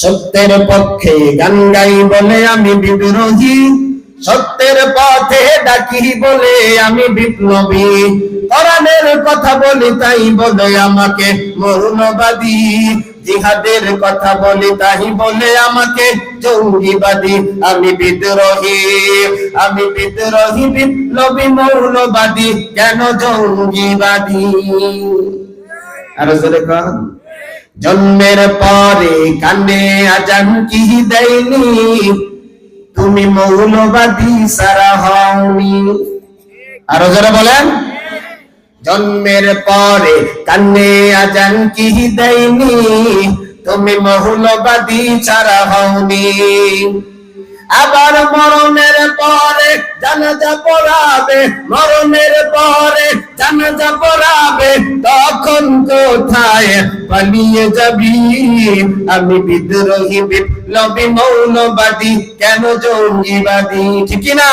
সত্যের পক্ষে গান গাই বলে আমি বিদ্রোহী। সত্যের পথে ডাকি বলে আমি বিপ্লবী। কোরআনের কথা বলি তাই বলে আমাকে মৌলবাদী জিহাদের কথা বলি তাই বলে আমাকে জঙ্গিবাদী। আমি বিদ্রোহী আমি বিদ্রোহী, বিপ্লবী, মৌলবাদী। কেন জঙ্গিবাদী? আরও জন্মের পরে কানে আজান কি দেয়নি? তুমি মৌলবাদী সারা হওনি। আরও যারা বলেন। জন্মের পরে কানে আজান কি দেয়নি? তুমি মৌলবাদী ছাড়া হওনি। আবার মরণের পরে জানাজা পড়াবে, মরণের পরে জানাজা পড়াবে, তখন কোথায় পালিয়ে যাবি? আমি বিদ্রোহী বিপ্লবী মৌলবাদী, কেন জঙ্গিবাদী? ঠিক না